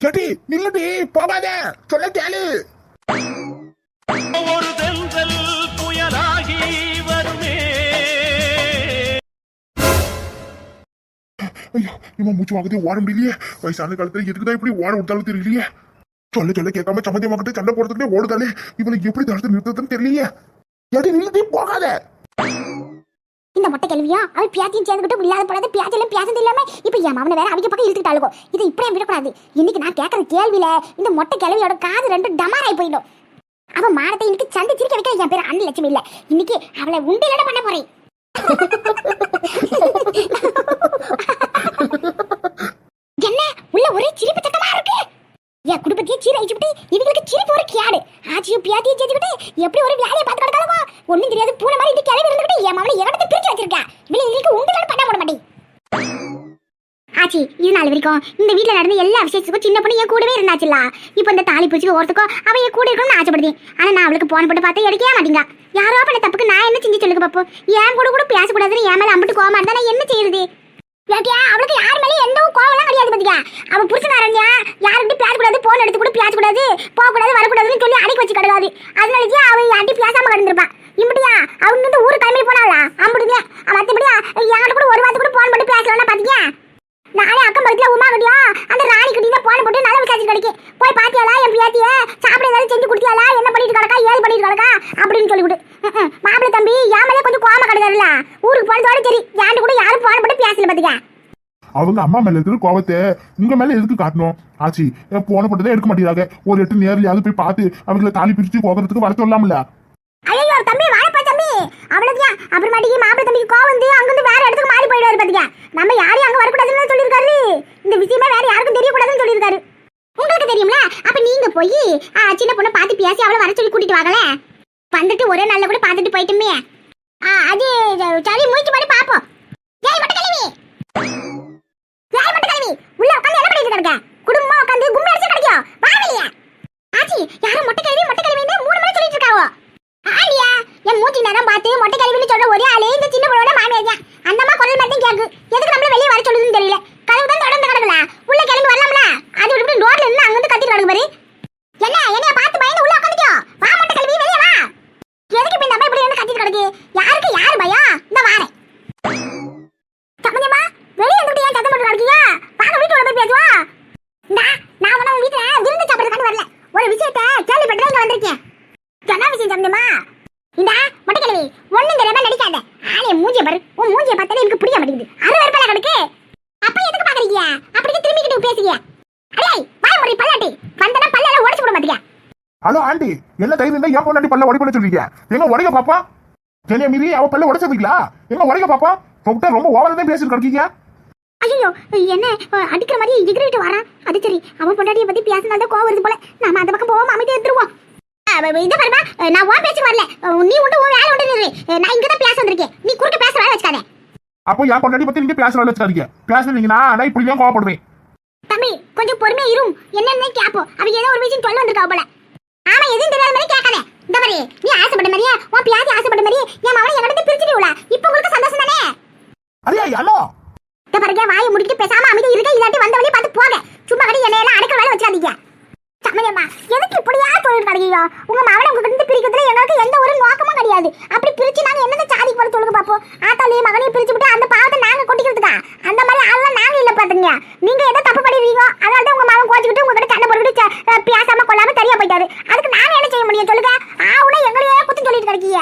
கேட்டி நில்லுடி போகாத சொல்ல கேளு. ஒரு தென்றல் புயலாகி வருமே. ஐயோ இவன் மூச்சு வாங்குதே ஓட முடியலையே வயசான காலத்துல எதுக்குதான் இப்படி ஓட விட்டாலும் தெரியலையே. சொல்ல சொல்ல கேட்காம சம்மந்தி மக்கள்கிட்ட சண்டை போடுறதுக்கே ஓடுதாலே இவனை எப்படி தடுத்து நிறுத்துறதுன்னு தெரியலையே. கேட்டி நில்லுடி போகாத. இந்த மொட்டை கேள்வியா அவள் பியாத்தியும் சேர்ந்துக்கிட்டு இல்லாத போடாத பியாத்திலும் பேசுறது இல்லாம இப்ப என் மாமனை வேற அவங்க பக்கம் இழுத்துட்டாளுகோ இது இப்படியே விடக்கூடாது. இன்னைக்கு நான் கேட்கற கேள்வியில இந்த மொட்டை கிழவியோட காது ரெண்டு டமாராய் போயிடும். அவன் மானத்தை இன்னைக்கு சந்தை சிரிக்க வைக்க என் பேர் அண்ணன் லட்சுமி இல்ல. இன்னைக்கு அவளை உண்டிலட பண்ண போறேன். என்ன? உள்ள ஒரே சிரிப்பு சத்தமா இருக்கு? என் குடும்பத்தையே சீர அழிச்சுட்டு இவங்களுக்கு சிரிப்பு ஒரு கேடு. ஆச்சியும் பியாத்தியும் சேர்த்துக்கிட்டு எப்படி ஒரு வேலையை பார்த்து கிடக்காதவா ஒன்றும் தெரியாது பூனை மாதிரி இந்த கிளம்பி இருந்துக்கிட்டு என் மாமனை இரண்டு பிரிச்சு வச்சிருக்கேன் இவளை இதுக்கு உண்டுகள் பண்ண போட மாட்டேன். ஆச்சி இது நாள் வரைக்கும் இந்த வீட்டில் நடந்த எல்லா விஷயத்துக்கும் சின்ன பொண்ணு என் கூடவே இருந்தாச்சுல இப்போ இந்த தாலி பூச்சிக்கு ஒருத்தக்கோ அவன் என் கூட இருக்கணும்னு ஆசைப்படுது ஆனால் நான் அவளுக்கு போன் போட்டு பார்த்து எடுக்கவே மாட்டேங்க. யாரோ பண்ண தப்புக்கு நான் என்ன செஞ்சு சொல்லுங்க பாப்போம். என் கூட கூட பேசக்கூடாதுன்னு என் மேலே அம்பிட்டு கோமா இருந்தா நான் என்ன செய்யறது? ஏட்டியா அவளுக்கு யார் மேலே எந்த கோவம்லாம் கிடையாது பாத்தியா? அவ புருஷனாரஞ்சா யாருக்கிட்ட பேசக்கூடாது போன் எடுத்து கூட பேசக்கூடாது போகக்கூடாது வரக்கூடாதுன்னு சொல்லி அடைக்க வச்சு கிடையாது அதனாலயே அவன் யார்ட்டி பேசாம கிடந்திருப்பான் இப்படியா அவங்க வந்து ஊர் கிளம்பி போனாளா? அவன் மத்தபடியா யார்கிட்ட கூட ஒரு வாரத்துக்கு கூட போன் போட்டு பேசலாம் பாத்தீங்க நாளே அக்கம் பக்கத்துல உமா கட்டியும் அந்த ராணி கட்டி தான் போன போட்டு நல்ல விசாரிச்சு கிடைக்கும் போய் பாத்தியாலா என் பியாத்திய? சாப்பிட ஏதாவது செஞ்சு குடுத்தியாளா? என்ன பண்ணிட்டு கிடக்கா? ஏது பண்ணிட்டு கிடக்கா? அப்படின்னு சொல்லிவிடு மாப்பிள்ளை தம்பி என் கொஞ்சம் கோமா கிடைக்காதுல்ல ஊருக்கு போனதோட சரி. யாண்டு கூட யாரும் பேசல பாத்துக்க. அவங்க அம்மா மேல இருக்கிற கோவத்தை உங்க மேல எதுக்கு காட்டணும்? ஆச்சி போன போட்டதே எடுக்க மாட்டேங்கிறாங்க. ஒரு எட்டு நேர்லயாவது போய் பார்த்து அவங்கள தாலி பிரிச்சு கோகறதுக்கு வர சொல்லலாம்ல ஐயோ தம்பி வாழப்பா தம்பி. அவ்வளவுதான். அப்புறமாட்டிக்கு மாப்பிள்ளை தம்பிக்கு கோவம் வந்து அங்கிருந்து வேற இடத்துக்கு மாறி போயிடுவாரு பாத்துக்க. நம்ம யாரையும் அங்க வரக்கூடாதுன்னு சொல்லியிருக்காரு. இந்த விஷயமே வேற யாருக்கும் தெரியக்கூடாதுன்னு சொல்லியிருக்காரு. உங்களுக்கு தெரியும்ல? அப்ப நீங்க போய் சின்ன பொண்ணை பார்த்து பேசி அவளை வர சொல்லி கூட்டிட்டு வாங்கல வந்துட்டு ஒரே நாள்ல கூட பார்த்துட்டு போயிட்டுமே. அது சரி மூச்சு மாதிரி பாப்போம் உட்காந்து கிடக்க குடும்பமா உட்காந்து கும்மி அடிச்சு கிடைக்கும் வா வெளியே. ஆச்சி யாரும் மொட்டை கழுவி மொட்டை கழுவின்னு மூணு மணி சொல்லிட்டு இருக்காவோ? ஆலியா என் மூஞ்சி நேரம் பார்த்து மொட்டை கழுவின்னு சொல்ற ஒரே ஆளே இந்த சின்ன பொண்ணோட மாமியார் தான். அந்தம்மா குரல் மட்டும் கேக்கு. எதுக்கு நம்மள வெளியே வர சொல்லுதுன்னு தெரியல. கதவு தான் தொடர்ந்து கிடக்கல உள்ள கிளம்பி வரலாம்ல? அது இப்படி ரோட்ல இருந்து அங்க வந்து கத்திட்டு கிடக்கு பாரு என்ன என்னைய பார்த்து பயந்து உள்ள உட்காந்துக்கோ வா மொட்டை கிழவி வெளியே வா எதுக்கு இப்ப இந்த அம்மா இப்படி இருந்து கத்திட்டு கிடக்கு யாருக்கு யார் பயம் இந்த வாரேன் சம்மந்தமா வெளியே இருந்துட்டு ஏன் சத்தம் போட்டு கிடக்கீங்க வாங்க வீட்டுல போய் பேசுவோம் இந்தா, நான் உன வீட்டுல விருந்து சாப்பிடறதுக்காண்டி வரல ஒரு விஷயத்த கேள்விப்பட்டு இங்க வந்திருக்கேன் என்ன விஷயம் சம்பந்தமா இந்த மொட்டைக்கிழவி ஒண்ணும் தெரியாம நடிக்காத ஆளே மூஞ்சிய பாரு உன் மூஞ்சிய பார்த்தாலே எனக்கு புரிய மாட்டேங்குது அறுவறுப்பல கிடக்கு அப்ப எதுக்கு பாக்குறீங்க அப்படியே திரும்பிக்கிட்டு பேசுங்க அடே வாய் முறை பல்லாட்டி வந்தனா பல்லால உடைச்சு விட மாட்டீங்க ஹலோ ஆண்டி என்ன தைரியம் இருந்தா ஏன் பொண்ணாடி பல்ல உடைப்பட சொல்றீங்க? எங்க உடைக்க பாப்பா? என்னைய மீறி அவ பல்ல உடைச்சதுங்களா எங்க உடைக்க பாப்பா? ரொம்ப ரொம்ப ஓவரா தான் பேசிட்டு இருக்கீங்க ஐயோ என்ன அடிக்கிற மாதிரி எகிரிட்டு வரான் அது சரி அவன் பொண்டாட்டியை பத்தி பேசினால்தான் கோவம் வருது போல. நாம அந்த பக்கம் போவோம்? அமைதியா எடுத்துருவோம் இதை பாருமா நான் உன் பேச்சு வரல. நீ உண்டு உன் வேலை உண்டு நிறு. நான் இங்க தான் பேச வந்திருக்கேன். நீ குறுக்க பேச வேலை வச்சுக்காத. அப்போ என் பொண்டாடி பத்தி நீங்க பேசுற வச்சுக்காதீங்க. பேசுனீங்கன்னா நான் இப்படி தான் கோவப்படுவேன். தம்பி கொஞ்சம் பொறுமையா இரும் என்னன்னு கேப்போம். அவங்க ஏதோ ஒரு விஷயம் சொல்ல வந்திருக்கா போல. ஆமா எதுவும் தெரியாத மாதிரி கேட்காத. இந்த மாதிரி நீ ஆசைப்பட்ட மாதிரியே? உன் பியாதி ஆசைப்பட்ட மாதிரி என் மவனை என்கிட்ட பிரிச்சுட்டு விட. இப்போ உங்களுக்கு சந்தோஷம் தானே? அரியா ஹலோ இந்த பாருங்க வாயை முடிக்கிட்டு பேசாம அமைதி இருக்க இல்லாட்டி வந்த வழி பார்த்து போங்க சும்மா கடி என்னையெல்லாம் அடக்க வேலை வச்சாதீங்க சமயம்மா எதுக்கு இப்படியா தொழில் கிடைக்கீங்க உங்க மகனை உங்ககிட்ட இருந்து பிரிக்கிறதுல எங்களுக்கு எந்த ஒரு நோக்கமும் கிடையாது. அப்படி பிரிச்சு நாங்க என்னென்ன சாதிக்கு போல சொல்லுங்க பாப்போம் ஆத்தாலையும் மகனையும் பிரிச்சு விட்டு அந்த பாவத்தை நாங்க கொட்டிக்கிறதுக்கா? அந்த மாதிரி ஆள்லாம் நாங்க இல்ல பாத்துங்க. நீங்க ஏதோ தப்பு பண்ணிடுவீங்க அதனால தான் உங்க மகன் கோச்சிக்கிட்டு உங்ககிட்ட சண்டை போட்டுக்கிட்டு ச- பேசாம கொள்ளாம சரியா போயிட்டாரு. அதுக்கு நாங்க என்ன செய்ய முடியும் சொல்லுங்க? ஆவுனா எங்களையே குத்து சொல்லிட்டு கிடைக்கிய.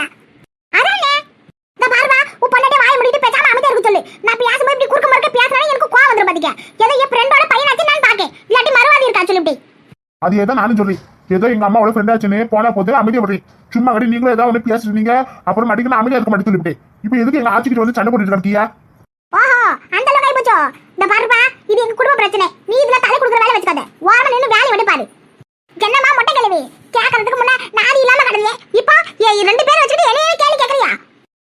அதானே? இந்த பாருமா உன் பொண்ணாட்டி வாயை மூடிட்டு பேசாம அமைதியா இருக்க சொல்லு. நான் பேசும்போது இப்படி குறுக்க மறுக்க பேசினாலும் எனக்கு கோவம் வந்துடும் பாத்தீங்க ஏதோ என் ஃப்ரெண்டோட பையனாச்சு நான் பாக்கேன் இல்லாட்டி மறுவாதி இருக்கா சொல்லு இப்படி. அது ஏதோ நானும் சொல்றேன். ஏதோ எங்க அம்மாவோட ஃப்ரெண்ட் ஆச்சுன்னு போனா போது அமைதியா விடுறேன். சும்மா கடி நீங்களும் ஏதாவது ஒன்று பேசுறீங்க அப்புறம் மடிக்கு அமைதியா இருக்க மாட்டேன் சொல்லிவிட்டேன். இப்போ எதுக்கு எங்க ஆச்சுக்கிட்டு வந்து சண்டை போட்டுட்டு இருக்கியா ஓஹோ அந்த அளவுக்கு போச்சோ? இந்த பாருப்பா இது எங்க குடும்ப பிரச்சனை. நீ இதுல தலை கொடுக்குற வேலை வச்சுக்காத. ஓரம் நின்னு வேலை விட்டு பாரு. என்னம்மா மொட்டை கிழவி? கேட்கறதுக்கு முன்ன நாடி இல்லாம கடந்தே. இப்போ ரெண்டு பேரும் வச்சுட்டு என்னையே கேள்வி கேட்கறியா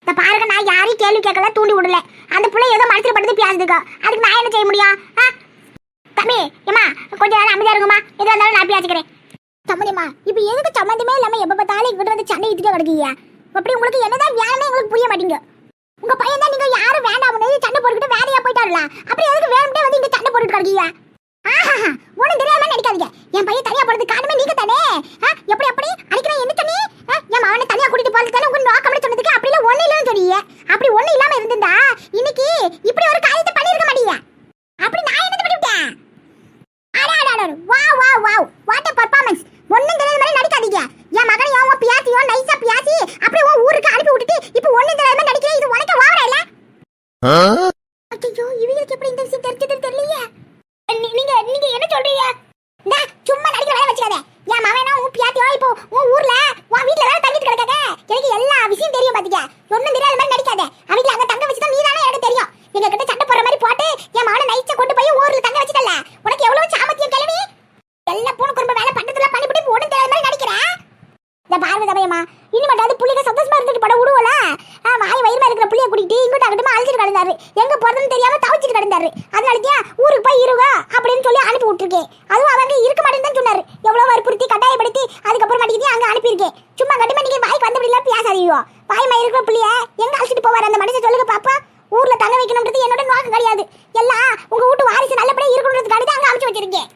இந்த பாருங்க நான் யாரையும் கேள்வி கேட்கல தூண்டி விடல. அந்த பிள்ளை ஏதோ மனசுல படுத்து பேசுதுக்கோ அதுக்கு நான் என்ன செய்ய முடியும் ஆ? தம்பி ஏமா கொஞ்ச நேரம் அமைதியா இருக்குமா இருந்தாலும் நான் பேசிக்கிறேன் தம்பதிமா இப்போ எதுக்கு சம்மந்தமே இல்லாம எப்ப பார்த்தாலும் இங்கிட்ட வந்து சண்டை இழுத்துட்டே கிடக்கீங்க? அப்படி உங்களுக்கு என்னதான் வேணும்னே உங்களுக்கு புரிய மாட்டீங்க. உங்க பையன் தான் நீங்க யாரும் வேண்டாம் சண்டை போட்டுக்கிட்டு வேலையா போயிட்டாருல. அப்புறம் எதுக்கு வேணும்ட்டே வந்து இங்க சண்டை போட்டுட்டு கிடக்கீங்க? ஆஹா ஒண்ணும் தெரியாம நினைக்காதீங்க. என் பையன் தனியா போறது காரணமே நீங்க தானே எப்படி எப்படி அடிக்கிறேன் என்ன தண்ணி என் அவனை தனியா கூட்டிட்டு போறது தானே உங்க நோக்கம்னு சொன்னதுக்கு அப்படி எல்லாம் ஒண்ணு இல்லைன்னு சொன்னீங்க அப்படி ஒண்ணு இல்லாம இருந்திருந்தா இன்னைக்கு இப்படி ஒரு காரியத்தை பண்ணிருக்க மாட்டீங்க அப்படி நான் என்ன பண்ணிவிட்டேன் அட அட அட வா வா வா வாட் எ பெர்ஃபார்மன்ஸ் ஒண்ணும் தெரியாத மாதிரி நடிக்காதீங்க என் மகனையும் உன் பியாசியோ நைஸா பியாசி அப்படியே உன் ஊருக்கு அனுப்பி விட்டுட்டு இப்போ ஒண்ணும் தெரியாத மாதிரி நடிக்கிறேன் இது உனக்கு ஓவரா இல்ல ஐயோ இவங்களுக்கு எப்படி இந்த விஷயம் தெரிஞ்சதுன்னு தெரியலையே நீ- நீங்க நீங்க என்ன சொல்றீங்க இந்த சும்மா நடிக்க வேலை வச்சுக்காத என் மகனா உன் பியாத்தியோ இப்போ உன் ஊர்ல உன் வீட்ல வேற தங்கிட்டு கிடக்காத எனக்கு எல்லா விஷயம் தெரியும் பாத்துக்க ஒண்ணும் தெரியாத மாதிரி நடிக்காத அவங்க அங்க தங்க வச்சுதான் நீ தானே எனக்கு தெரியும் எங்க கிட்ட சண்டை போடுற மாதிரி போட்டு என் மகனை நைச்ச கொண்டு போய் ஊர்ல தங்க வச்சுட்டல உனக்கு எவ்வளவு சாமத்தியம் கிளவி எல்லா பூனை குறும்ப வேலை பட்டத்துல பண்ணிவிட்டு ஒண்ணும் தெரியாத மாதிரி நடிக்கிறேன் இந்த பார்வை தமையம்மா இனிமேட்டாவது புள்ளிங்க சந்தோஷமா இருந்துட்டு பட விடுவோல வாய் வயிறுமா இருக்கிற புள்ளிய கூட்டிட்டு இங்கிட்ட அங்கிட்டு அழைச்சிட்டு கிடந்தாரு எங்க போறதுன்னு தெரியாம தவிச்சிட்டு கிடந்தாரு அதனாலக்கே ஊருக்கு போய் இருங்க அப்படின்னு சொல்லி அனுப்பி விட்டுருக்கேன் அதுவும் அவங்க இருக்க மாட்டேன்னு தான் சொன்னாரு எவ்வளவு வற்புறுத்தி கட்டாயப்படுத்தி அதுக்கப்புறம் மாட்டேங்குது அங்க அனுப்பியிருக்கேன் சும்மா கண்டிப்பா நீங்க வாய்க்கு வந்தபடிலாம் பேசாதீங்க மயிறு இருக்கிற புள்ளிய எங்க அழைச்சிட்டு போவார்? அந்த மனுஷன் சொல்லுங்க பாப்பா. ஊர்ல தங்க வைக்கணும்ன்றது என்னோட நோக்கம் கிடையாது. எல்லாம் உங்க வீட்டு வாரிசு நல்லபடியா இருக்கணுன்றதுக்காக தான் அங்க அமைச்சு வச்சிருக்கேன்.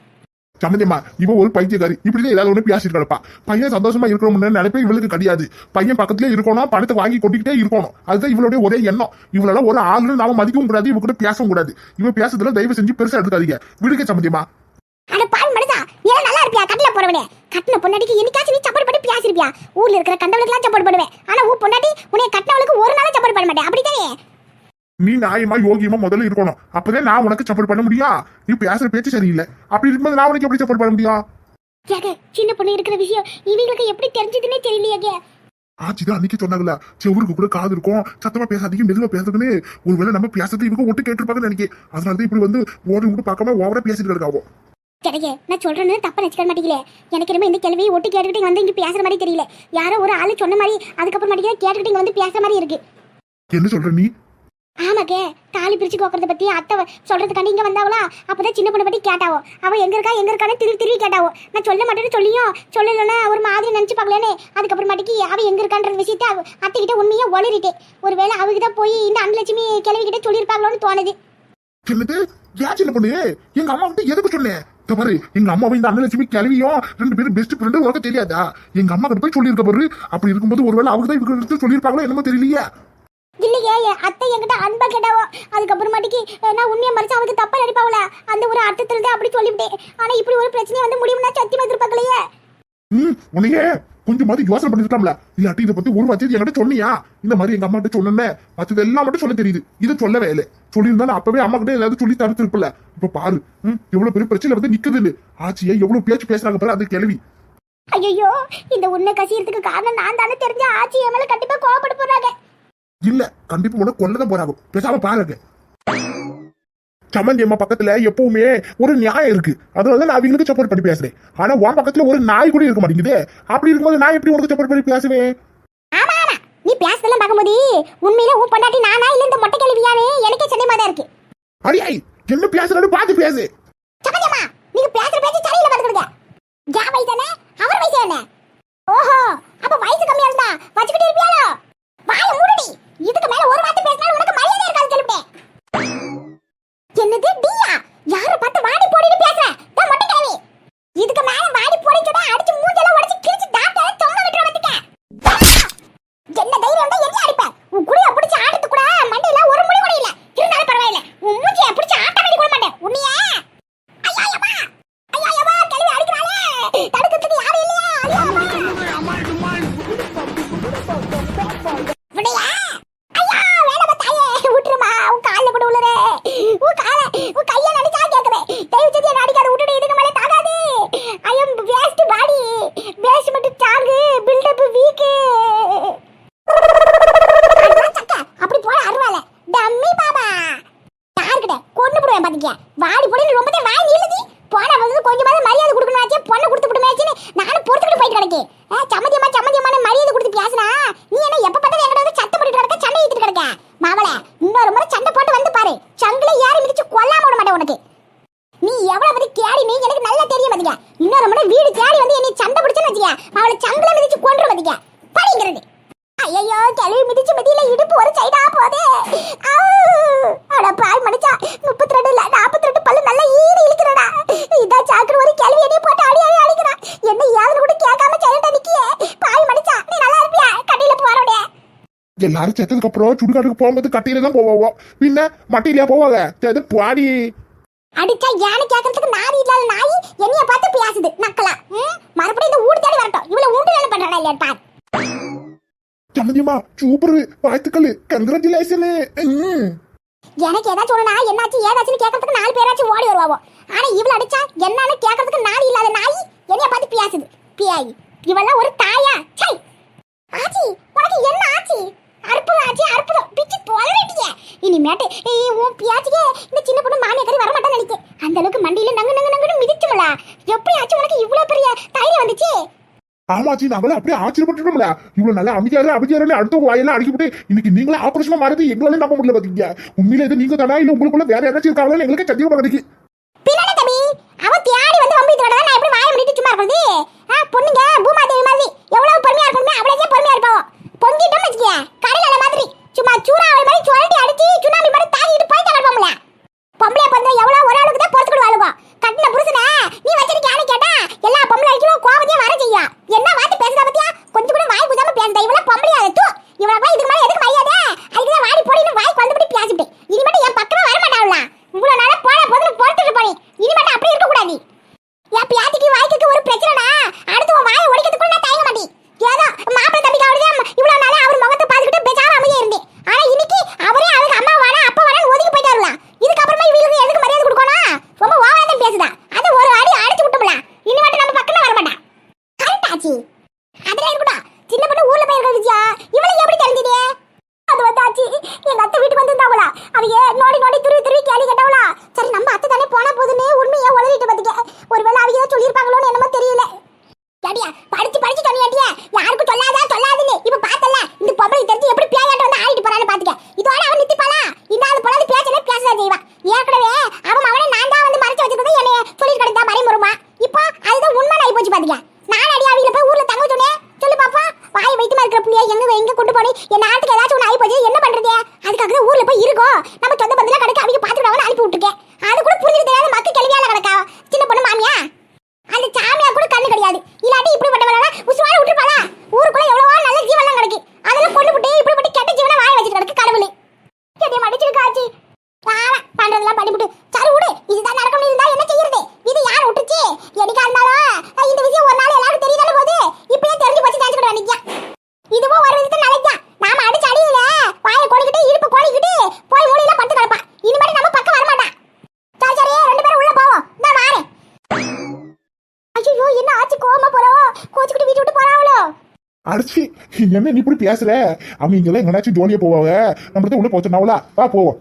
சம்மந்தியம்மா இவன் ஒரு பைத்தியக்காரி. இப்படிதான் ஏதாவது ஒண்ணு பேசிட்டு கிடப்பா. பையன் சந்தோஷமா இருக்கணும்னு நினைப்பே இவளுக்கு கிடையாது. பையன் பக்கத்துல இருக்கணும் பணத்தை வாங்கி கொட்டிக்கிட்டே இருக்கணும். அதுதான் இவளுடைய ஒரே எண்ணம். இவளெல்லாம் ஒரு ஆளுன்னு நாம மதிக்கவும் கூடாது இவ கூட பேசவும் கூடாது. இவ பேசுறதுல தயவு செஞ்சு பெருசா எடுக்காதீங்க விடுங்க சம்மந்தியம்மா அட பால் மனுஷா நீ எல்லாம் நல்லா இருப்பியா கட்டில போறவனே. கட்டின பொண்டாட்டிக்கு என்னைக்காச்சும் நீ சப்போர்ட் பண்ணி பேசிருப்பியா? ஊர்ல இருக்கிற கண்டவளுக்கு சப்போர்ட் பண்ணுவேன். ஆனா உன் பொண்டாட்டி உன்னை கட்டினவளுக்கு ஒரு நாளும் சப்போர்ட் பண்ண மாட்டேன். அப்படித்தானே? நீ நியாயமா யோகியமா முதல்ல இருக்கணும். அப்பதான் நான் உனக்கு சப்போர்ட் பண்ண முடியும் நீ பேசுற பேச்சு சரியில்லை. அப்படி இருக்கும்போது நான் உனக்கு எப்படி சப்போர்ட் பண்ண முடியும்? ஏக சின்ன பொண்ணு இருக்கிற விஷயம் இவங்களுக்கு எப்படி தெரிஞ்சதுன்னே தெரியலையே ஆச்சிதான் அன்னைக்கு சொன்னாங்கல்ல செவருக்கு கூட காது இருக்கும். சத்தமா பேசாதீங்க மெதுவா பேசுறதுன்னு ஒருவேளை நம்ம பேசுறது இவங்க ஒட்டு கேட்டிருப்பாங்கன்னு நினைக்கிறேன். அதனாலதான் இப்படி வந்து ஓடி விட்டு பார்க்காம ஓவரா பேசிட்டு இருக்காவோ கிடைக்க நான் சொல்றேன்னு தப்பா நினைச்சுக்க மாட்டேங்கல எனக்கு என்னமோ இந்த கேள்வியை ஒட்டு கேட்டுக்கிட்டு வந்து இங்க பேசுற மாதிரி தெரியல. யாரோ ஒரு ஆளு சொன்ன மாதிரி அதுக்கப்புறம் மாட்டேங்கிற கேட்டுக்கிட்டு வந்து பேசுற மாதிரி இருக்கு. என்ன சொல்ற நீ? ஆமாக்கே தாலி பிரிச்சு கோக்கறத பத்தி அத்தை சொல்றதுக்காண்டி இங்க வந்தாவளா? அப்பதான் சின்ன பொண்ணை பத்தி கேட்டாவோ? அவ எங்க இருக்கா எங்க இருக்கான்னு திருப்பி திருப்பி கேட்டாவோ? நான் சொல்ல மாட்டேன்னு சொல்லியும் சொல்லலைன்னா ஒரு மாதிரி நினைச்சு பார்க்கலனே அதுக்கப்புறம் மாட்டிக்கு அவ எங்க இருக்கான்ற விஷயத்த அவ அத்தை கிட்ட உண்மையா ஒளிரிட்டேன் ஒருவேளை அவகிட்ட போய் இந்த அன்னலட்சுமி கிழவி கிட்ட சொல்லியிருப்பாங்களோன்னு தோணுது. என்னது? ஏன் சின்ன பொண்ணு? எங்க அம்மா வந்து எதுக்கு சொன்னேன் பாரு எங்க அம்மாவும் இந்த அண்ணலட்சுமி கிளவியும் ரெண்டு பேரும் பெஸ்ட் ஃப்ரெண்டு உனக்கு தெரியாதா? எங்க அம்மா கிட்ட போய் சொல்லியிருக்க பாரு. அப்படி இருக்கும்போது ஒருவேளை அவங்க தான் இவங்க எடுத்து சொல்லியிருப்பாங்களோ என்னமோ தெரியலையே. இல்லையே அத்தை என்கிட்ட அன்பா கேட்டாவோ. அதுக்கப்புறமாட்டிக்கு நான் உண்மையை மறைச்சு அவளுக்கு தப்பா நடிப்பாவல அந்த ஒரு அர்த்தத்துல தான் அப்படி சொல்லிவிட்டேன். ஆனா இப்படி ஒரு பிரச்சனை வந்து முடியும்னா சத்தியமா எதிர்பார்க்கலையே. ம் உன்னையே கொஞ்சமாவது யோசனை பண்ணிருக்கலாம்ல. இல்லாட்டி இதை பத்தி ஒரு வார்த்தை என்கிட்ட சொன்னியா? இந்த மாதிரி எங்க அம்மா கிட்ட சொன்னேன் மத்தது எல்லாம் மட்டும் சொல்ல தெரியுது. இது சொல்லவே இல்லை சொல்லியிருந்தாலும் அப்பவே அம்மா கிட்ட ஏதாவது சொல்லி தடுத்து இருப்பல இப்ப பாரு ம் எவ்வளவு பெரிய பிரச்சனை வந்து நிக்குது இல்ல ஆச்சியா எவ்வளவு பேச்சு பேசுறாங்க பாரு அது கிளவி. ஐயோ இந்த உன்னை கசியறதுக்கு காரணம் நான் தானே தெரிஞ்ச ஆச்சி என் மேல கண்டிப்பா கோவப்பட போறாங்க. இல்ல கண்டிப்பா உனக்கு கொல்லதான் போறாங்க. பேசாம பாருங்க. சம்மந்தி அம்மா பக்கத்துல எப்பவுமே ஒரு நியாயம் இருக்கு. அதனால நான் அவங்களுக்கு சப்போர்ட் பண்ணி பேசுறேன். ஆனா உன் பக்கத்துல ஒரு நாய் கூட இருக்க மாட்டேங்குது. அப்படி இருக்கும்போது நான் எப்படி உனக்கு சப்போர்ட் பண்ணி பேசுவேன்? ஆமா ஆமா. நீ பேசுறதெல்லாம் பார்க்கும்போது உண்மையில உன் பொண்டாட்டி நானா இல்ல இந்த மொட்டை கேள்வியானே எனக்கே சந்தேகமா தான் இருக்கு. அடியாய் என்ன பேசுறன்னு பார்த்து பேசு. சமஞ்சம்மா நீங்க பேசுற பேச்சு சரியில்லை பாத்துக்கிடுங்க ஜா வயசு என்ன? அவர் வயசு என்ன? ஓஹோ அப்ப வயசு கம்மியா இருந்தா வச்சுக்கிட்டு இருப்பியாளோ வாய மூடுடி. இதுக்கு மேல ஒரு வார்த்தை பேசினாலும் உனக்கு மரியாதை இருக்காது சொல்லிட்டேன் என்னது டியா யார பார்த்து வாடி போடின்னு பேசுற நான் மொட்டை கிழவி இதுக்கு மேல வாடி போடி சொன்னா அடிச்சு மூஞ்செல்லாம் உடைச்சு கிழிச்சு டாக்டர் தொங்க விட்டுற வந்துக்க என்ன தைரியம் தான் என்ன அடிப்ப உன் குடிய பிடிச்சு ஆடுறது கூட மண்டையில ஒரு முடி கூட இல்ல இருந்தாலும் பரவாயில்ல உன் மூஞ்சிய பிடிச்சு ஆட்ட வேண்டி கூட மாட்டேன் உன்னைய ஐயாயம்மா ஐயாயம்மா கிளவி அடிக்கிறாளே தடுக்கிறதுக்கு யாரும் இல்லையா விடையா ஐயா வேணாம் தாயே விட்டுருமா உன் கால்ல கூட உள்ளரே உன் கால உன் கைய நடிச்சா கேக்குறேன் தயவு செஞ்சு என்ன அடிக்காத விட்டுடு இதுக்கு மேல தாகாது ஐ அம் வேஸ்ட் பாடி வேஸ்ட் மட்டும் தாங்கு பில்டப் வீக் அப்படி போல அருவால டம்மி பாபா யாருக்கிட்ட கொண்டு போடுவேன் பாத்தீங்க வாடி போடி ரொம்ப தான் வாய் நீளுதி போன வந்து கொஞ்சமாவது மரியாதை கொடுக்கணும்னாச்சே பொண்ணை கொடுத்து விடுமாச்சுன்னு நானும் பொறுத்துக்கிட்டு போயிட்டு கிடக்கேன் சம்மதியம்மா சம்மதியம்மான மரியாதை கொடுத்து பேசினா நீ என்ன எப்ப பார்த்தாலும் என்கிட்ட வந்து சத்தம் போட்டுட்டு கிடக்க சண்டை இழுத்துட்டு கிடக்க மாவள இன்னொரு முறை சண்டை போட்டு வந்து பாரு சங்கில ஏறி மிதிச்சு கொல்லாம விட மாட்டேன் உனக்கு நீ எவ்வளவு பத்தி கேடி நீ எனக்கு நல்லா தெரியும் பாத்தீங்க இன்னொரு முறை வீடு தேடி வந்து என்னை சண்டை பிடிச்சுன்னு வச்சுக்க அவளை சங்கில மிதிச்சு கொன்று பாத்தீங்க படிங்கிறது ஐயோ கிளவி மிதிச்சு மிதியில இடுப்பு ஒரு சைடா போதே அட பால் மடிச்சா முப்பத்தி ரெண்டு இல்ல நாற்பத்தி ரெண்டு பல்லு நல்லா ஈடு இழுக்கிறடா எல்லாரும் செத்ததுக்கு அப்புறம் சுடுகாட்டுக்கு போகும்போது கட்டையில தான் போவோம் பின்ன மட்டையிலயா போவாங்க. சரி பாடி அடிச்சா யானை கேட்கறதுக்கு நாதி இல்லாத நாய் என்னைய பார்த்து பேசுது நக்கலா? மறுபடியும் இந்த ஊடு தேடி வரட்டும். இவ்வளவு ஊண்டு வேலை பண்றாடா இல்லையா பார். சம்மந்தியம்மா சூப்பர். வாழ்த்துக்கள். கங்க்ராச்சுலேஷன். எனக்கு ஏதாச்சும் ஒண்ணுனா என்னாச்சு ஏதாச்சும் கேட்கறதுக்கு நாலு பேராச்சும் ஓடி வருவாவோ. ஆனா இவள அடிச்சா என்னன்னு கேட்கறதுக்கு நாதி இல்லாத நாய் என்னைய பார்த்து பேசுது பியாய். இவெல்லாம் ஒரு தாயா. சை ஆச்சி உனக்கு என்ன ஆச்சி? அற்புதம் ஆச்சி அற்புதம். பிச்சு தொலைட்டிய இனிமேட்டு ஏய், உன் பியாச்சிக்கு இந்த சின்ன பொண்ணு மாமியா கறி வரமாட்டான்னு நினைக்க அந்த அளவுக்கு மண்டியில நங்கு நங்கு நங்குன்னு மிதிச்சுமலா எப்படி ஆச்சு உனக்கு இவ்வளவு பெரிய தைரியம் வந்துச்சு? ஆமாச்சி நாங்களும் அப்படியே ஆச்சரியப்பட்டுட்டோம்ல. இவ்வளவு நல்லா அமைதியாரு அமைதியாரு அடுத்த வாயெல்லாம் அடிக்கப்பட்டு இன்னைக்கு நீங்களே ஆபரேஷன் மாறது எங்களால நம்ப முடியல பாத்தீங்க. உண்மையில இது நீங்க தானா இல்ல உங்களுக்குள்ள வேற யாராச்சும் இருக்காங்களா எங்களுக்கு சத்தியமா கிடைக்கு அவ தேடி வந்து வம்பி தோட நான் எப்படி வாய முடிட்டு சும்மா இருக்கிறது ஆ பொண்ணுங்க பூமாதேவி மாதிரி. எவ்வளவு பொறுமையா இருக்கணுமே அவ்வளவே பொறுமையா இருப்பாவோ பொங்கிட்டோம் வச்சுக்க கடல மாதிரி. சும்மா சூறாவளி மாதிரி சுரண்டி அடிச்சு சுனாமி மாதிரி தாக்கிட்டு போய் கிடப்போம்ல பொம்பளை பந்த எவ்வளவு ஒரு ஆளுக்கு தான் பொறுத்து வாழுவோ கட்டின புருஷனை நீ வச்சிருக்கியான்னு கேட்டா? எல்லா பொம்பளை அடிக்கணும் கோவத்தையும் வர செய்யா. என்ன வார்த்தை பேசுதா பத்தியா? கொஞ்சம் கூட வாய் குதாம பேசுதா. இவ்வளவு பொம்பளையா தூ இவ்வளவு போய் இதுக்கு மேல எதுக்கு மரியாதை அதுக்குதான் வாடி போடின்னு வாய்க்கு வந்துட்டு பேசிட்டு இனிமேட்டு என் பக்கமே வர மாட்டாங்களா இவ்வளவு நாளா போன போதுன்னு பொறுத்துட்டு போனி இனிமேட்டு அப்படி இருக்க கூடாது என் பியாத்திக்கு வாய்க்கு ஒரு பிரச்சனைனா அடுத்து உன் வாயை ஒடிக்கிறதுக்குள்ள நான் தயங்க மாட்டேன் ஏதோ மாப்பிள்ளை தம்பிக்கு அவருதே இவ்வளவு நாளா அவர் முகத்தை பார்த்துக்கிட்டு பேசாம அமைதியா இருந்தேன் ஆனா இன்னைக்கு அவரே அவருக்கு அம்மா வாடா அப்பா வாடா ஒதுக்கி போயிட்டாருலாம் இதுக்கப்புறமா இவங்களுக்கு எதுக்கு மரியாதை கொடுக்கணும் ரொம்ப ஓவரா பேசுதா அது ஒரு அடி அடிச்சு விட்டுமல இனிமேட்டு நம்ம பக்கமே வர மாட்டா கரெக்ட் ஆச்சு அதெல்லாம் இருக்கட்டும் சின்ன பொண்ணு ஊர்ல போய் இருக்கிறது விஜயா இவளை எப்படி தெரிஞ்சது அது வந்தாச்சு எங்க அத்தை வீட்டுக்கு வந்திருந்தாங்களா அவங்க நோடி நோடி துருவி துருவி கேள்வி கேட்டவளா சரி நம்ம அத்தை தானே போனா போதுன்னு உண்மையா உளறிட்டு பாத்துக்க ஒருவேளை அவங்க ஏதோ சொல்லியிருப்பாங்களோன்னு என்னமோ தெரியல கேட்டியா படிச்சு படிச்சு சொன்னியாட்டியா யாருக்கும் சொல்லாதா சொல்லாதுன்னு இப்ப பார்த்தல இந்த பொம்பளை தெரிஞ்சு எப்படி பேயாட்ட வந்து ஆடிட்டு போறான்னு பாத்துக்க இதோட அவன் நித்திப்பாளா இந்த ஆளு பொழந்து பேசல பேசதான் செய்வான் ஏற்கனவே அவன் அவனை நான் தான் வந்து மறைச்சு வச்சிருக்கதை என்னைய சொல்லி கிடந்தா மறைமுறுமா இப்போ அதுதான் உண்மை ஆகி போச்சு பாத்துக்க நான் அடி அவங்க போய் ஊர்ல தங்க சொன்னேன் சொல்லு பாப்பா வாய் வைத்தியமா இருக்கிற புள்ளைய எங்க எங்க கொண்டு போனி என் நாட்டுக்கு ஏதாச்சும் ஒன்று ஆகி போச்சு என்ன பண்றது அதுக்காக தான் ஊர்ல போய் இருக்கோம் நம்ம சொந்த பந்தல கிடக்கு அவங்க பாத்துக்கிட்டவங்க அனுப்பி விட்டுருக்கேன் அது கூட புரிஞ்சுக்க தெரியாத மக்கள் கேள்வியால கிடக்கா சின்ன பொண்ணு மாமியா அந்த சாமியா கூட கண்ணு கிடையாது இல்லாட்டி இப்படிப்பட்டவள உசுவால விட்டுருப்பாளா ஊருக்குள்ள எவ்வளவோ நல்ல ஜீவன்லாம் கிடக்கு அதெல்லாம் கொண்டு விட்டு இப்படிப்பட்ட கெட்ட ஜீவனை வாய வச்சுட்டு கிடக்கு கடவுள் என்னை மடிச்சிருக்காச்சு ஆமா பண்றதெல்லாம் பண்ணிவிட்டு சரி விடு இதுதான் நடக்கணும் இருந்தா என்ன செய்யறது இது யார் விட்டுச்சு எதுக்கா இருந்தாலும் அஹ் இந்த விஷயம் ஒரு நாள் எல்லாரும் தெரியதானே போகுது இப்பயே தெரிஞ்சு போச்சு தெரிஞ்சுக்கிட்டு நிக்க இதுவும் ஒரு விதத்துல நல்லதுதான் நாம அடிச்சு அடியில வாயை கொடிக்கிட்டு இடுப்பு கொடிக்கிட்டு போய் மூலையில படுத்து கிடப்பா இனிமேட்டு நம்ம பக்கம் வரமாட்டான் சரி சரி ரெண்டு பேரும் உள்ள போவோம் நான் வாரேன் ஐயோ என்ன ஆச்சு கோவமா போறோம் கோச்சுக்கிட்டு வீட்டு விட்டு போறாங்களோ அடிச்சு என்ன நீ இப்படி பேசுற? அவங்க இங்கெல்லாம் எங்கனாச்சும் ஜோலியா போவாங்க? நம்ம உள்ள போச்சுனாவலா வா போவோம்.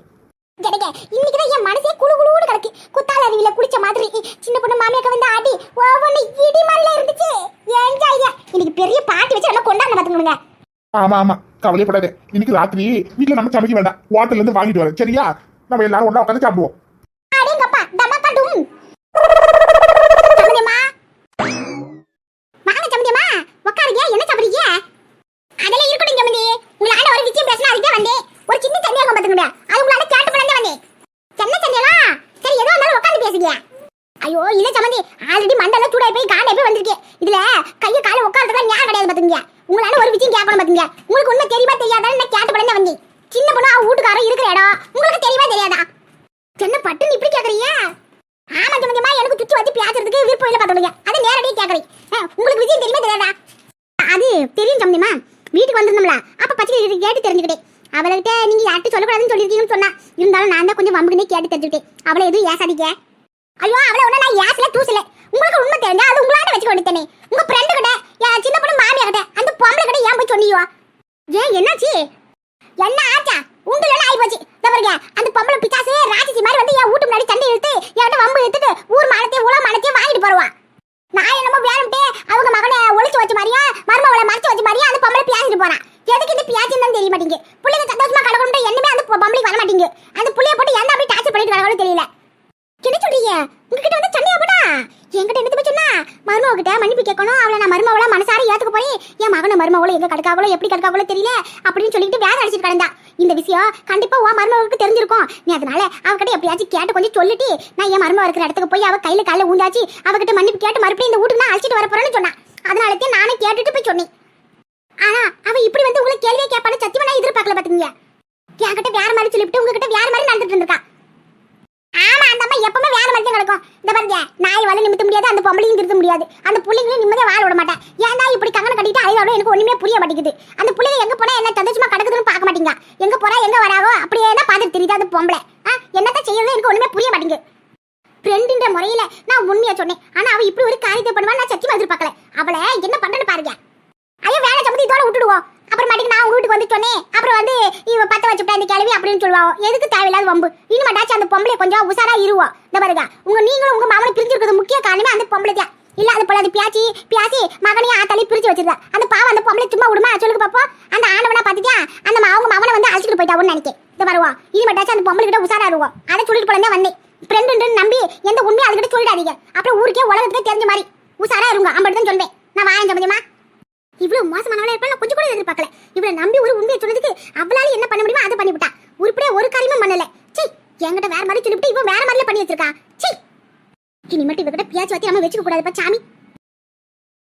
கிடைக்க இன்னைக்குதான் என் மனசே குளு குளுன்னு கிடக்கு. குத்தால அருவியில குளிச்ச மாதிரி. சின்ன பொண்ணு மாமியாக்க வந்து ஆடி ஒவ்வொன்னு இடி மாதிரில இருந்துச்சு. என்ஜாய் இன்னைக்கு பெரிய பாட்டி வச்சு நல்லா கொண்டாட பாத்துக்கணுங்க ஆமா ஆமா. கவலைப்படாத இன்னைக்கு ராத்திரி வீட்டுல நம்ம சமைக்க வேண்டாம். ஹோட்டல்ல இருந்து வாங்கிட்டு வரேன். சரியா? நம்ம எல்லாரும் ஒண்ணா உட்காந்து சாப்பிடுவோம் அடேங்கப்பா தமாக்கா டும் சம்மந்தியம்மா வாங்க சம்மந்தியம்மா உட்காருங்க என்ன சாப்பிடுறீங்க அதெல்லாம் இருக்கட்டும் சம்மந்தி உங்களால ஒரு விஷயம் பேசணும் அதுக்கே வந்தேன் ஒரு சின்ன சந்தேகம் பாத்துக்கங்க அது உங்களால கேட்டு பண்ணே வந்தேன் என்ன சந்தேகம் சரி ஏதோ இருந்தாலும் உட்காந்து பேசுங்க ஐயோ இல்ல சம்மந்தி ஆல்ரெடி மண்டல சூடாய் போய் காணே போய் வந்திருக்கேன் இதுல கைய கால உட்கார்றதுலாம் ஞாபகம் கிடையாது பாத்துங்க உங்களால ஒரு விஷயம் கேட்கணும் பாத்துங்க உங்களுக்கு ஒண்ணு தெரியுமா தெரியாதான்னு நான் கேட்டு பண்ணே வந்தேன் சின்ன பொண்ணு அவன் வீட்டுக்காரன் இருக்கிற இடம். உங்களுக்கு தெரியுமா தெரியாதா? என்ன பட்டுன்னு இப்படி கேக்குறீங்க? ஆமா சம்பந்தமா எனக்கு சுத்தி வச்சு பேசுறதுக்கு விருப்பம் இல்ல பாத்துடுங்க அது நேரடியாக கேக்குறீங்க உங்களுக்கு விஷயம் தெரியுமா தெரியாதா? அது தெரியும் சம்பந்தமா வீட்டுக்கு வந்திருந்தோம்ல. அப்ப பச்சை கேட்டு தெரிஞ்சுக்கிட்டேன். அவள்கிட்ட நீங்க யார்கிட்ட சொல்லக்கூடாதுன்னு சொல்லிருக்கீங்கன்னு சொன்னா இருந்தாலும் நான் தான் கொஞ்சம் வம்புக்குன்னே கேட்டு தெரிஞ்சுக்கிட்டேன். அவளை எதுவும் ஏசாதீங்க. ஐயோ அவளை ஒண்ணு நான் ஏசல தூசல. உங்களுக்கு உண்மை தெரிஞ்சா அது உங்களாட்ட வச்சு வேண்டியதானே உங்க ஃப்ரெண்டு கிட்ட என் சின்ன பொண்ணு மாமியா கிட்ட அந்த பொம்பளை கிட்ட ஏன் போய் சொன்னியோ ஏன் என்னாச்சு என்ன ஆச்சா உண்டுல ஆயி போச்சு இதோ பாருங்க அந்த பொம்பளை பிசாசு ராட்சசி மாதிரி வந்து என் வீட்டு முன்னாடி சண்டை இழுத்து என்கிட்ட வம்பு இழுத்துட்டு ஊர் மானத்தையும் உலக மானத்தையும் வாங்கிட்டு போறவா நான் என்னமோ வேணும்ட்டு அவங்க மகனை ஒளிச்சு வச்ச மாதிரியா மருமகளை மறைச்சு வச்ச மாதிரியா அந்த பொம்பளை பேசிட்டு போறான் எதுக்கு இது பியாச்சுன்னு தான் தெரிய மாட்டேங்குது பிள்ளைங்க சந்தோஷமா கலக்கணும் என்னமே அந்த பொம்பளைக்கு வர மாட்டேங்குது அந்த புள்ளைய போட்டு எந்த அப்படி டார்ச்சர் பண்ணிட்டு வரவங்களும் தெரியல என்ன சொல்றீங்க உங்ககிட்ட வந்து சண்டையா போடா என்கிட்ட என்ன போய் மருமவ கிட்ட மன்னிப்பு கேட்கணும். அவளை நான் மருமவளா மனசார ஏத்துக்க போய் என் மகனை மருமவளோ எங்க கடுக்காவளோ எப்படி கடுக்காவளோ தெரியல அப்படின்னு சொல்லிட்டு வேற அடிச்சிட்டு கிடந்தா. இந்த விஷயம் கண்டிப்பா உன் மருமகளுக்கு தெரிஞ்சிருக்கும். நீ அதனால அவகிட்ட எப்படியாச்சும் கேட்டு கொஞ்சம் சொல்லிட்டு நான் என் மருமவ இருக்கிற இடத்துக்கு போய் அவ கையில கால ஊந்தாச்சு அவகிட்ட மன்னிப்பு கேட்டு மறுபடியும் இந்த வீட்டுக்கு நான் அழைச்சிட்டு வர போறேன்னு சொன்னா. அதனால தான் நானே கேட்டுட்டு போய் சொன்னேன். ஆனா அவ இப்படி வந்து உங்களை கேள்வியே கேட்பான்னு சத்தியமா நான் எதிர்பார்க்கல பாத்துக்கீங்க என்கிட்ட வேற மாதிரி சொல்லிவிட்டு உங்ககிட்ட வேற மாதிரி நடந்துட்டு இருந்திருக்கா. ஆமா அந்த அம்மா எப்பவுமே வேற மாதிரி தான் நடக்கும். இந்த பாருங்க நாய் வலை நிமித்த முடியாது அந்த பொம்பளையும் திருத்த முடியாது. அந்த புள்ளைங்களையும் நிம்மதியா வாழ விட மாட்டேன். ஏன்டா இப்படி கங்கணம் கட்டிட்டு அழுதாலும் எனக்கு ஒண்ணுமே புரிய மாட்டேங்குது. அந்த பிள்ளைங்க எங்க போனா என்ன தந்தச்சுமா கிடக்குதுன்னு பார்க்க மாட்டீங்க? எங்க போறா எங்க வராவோ அப்படியே தான் பார்த்துட்டு தெரியுது அந்த பொம்பளை. ஆ, செய்யறது எனக்கு ஒண்ணுமே புரிய மாட்டேங்குது. ஃப்ரெண்டுன்ற முறையில நான் உண்மையா சொன்னேன். ஆனா அவ இப்படி ஒரு காரியத்தை பண்ணுவா நான் சத்தியமா எதிர்பார்க்கல. அவளை என்ன பண்றேன்னு பாருங்க. ஐயோ வேலை சம்பந்தி இதோட விட்டுடுவோம். அப்புறமேட்டுக்கு நான் உங்க வீட்டுக்கு வந்து சொன்னேன் அப்புறம் வந்து இவ பத்த வச்சுட்டா இந்த கிளவி அப்படின்னு சொல்லுவாங்க எதுக்கு தேவையில்லாத வம்பு? இனிமேட்டாச்சும் அந்த பொம்பளை கொஞ்சம் உசாரா இருவோம் இந்த பாருங்க உங்க நீங்களும் உங்க மாமனும் பிரிஞ்சிருக்கிறது முக்கிய காரணமே அந்த பொம்பளை தான் இல்ல அது போல அது பியாச்சி பியாச்சி மகனையும் ஆத்தாலையும் பிரிச்சு வச்சிருந்தா. அந்த பாவம் அந்த பொம்பளை சும்மா விடுமா? சொல்லுங்க பாப்போம். அந்த ஆண்டவனா பாத்துட்டியா அந்த அவங்க மகனை வந்து அழைச்சிட்டு போயிட்டாவுன்னு நினைக்கேன் இந்த வருவோம் இனிமேட்டாச்சும் அந்த பொம்பளை கிட்ட உசாரா இருவோம் அதை சொல்லிட்டு போல தான் வந்தேன். ஃப்ரெண்டு நம்பி எந்த உண்மையும் அதுக்கிட்ட சொல்லிடாதீங்க. அப்புறம் ஊருக்கே உலகத்துக்கே தெரிஞ்ச மாதிரி. உசாரா இருங்க அம்பட்டு தான் சொல்வேன். நான் வாரேன் சம்பந்தியமா இவ்வளவு மோசமானவளா இருப்பா கொஞ்சம் கூட எதிர்பார்க்கல. இவ்வளவு நம்பி ஒரு உண்மையை சொன்னதுக்கு அவளால என்ன பண்ண முடியுமோ அதை பண்ணிவிட்டா. உருப்படியா ஒரு காரியமும் பண்ணல. சீ என்கிட்ட வேற மாதிரி சொல்லிவிட்டு இவன் வேற மாதிரில பண்ணி வச்சிருக்கா. சீ இனிமேட்டு இவகிட்ட பியாச்சு வச்சு நம்ம வச்சுக்க கூடாதுப்பா சாமி.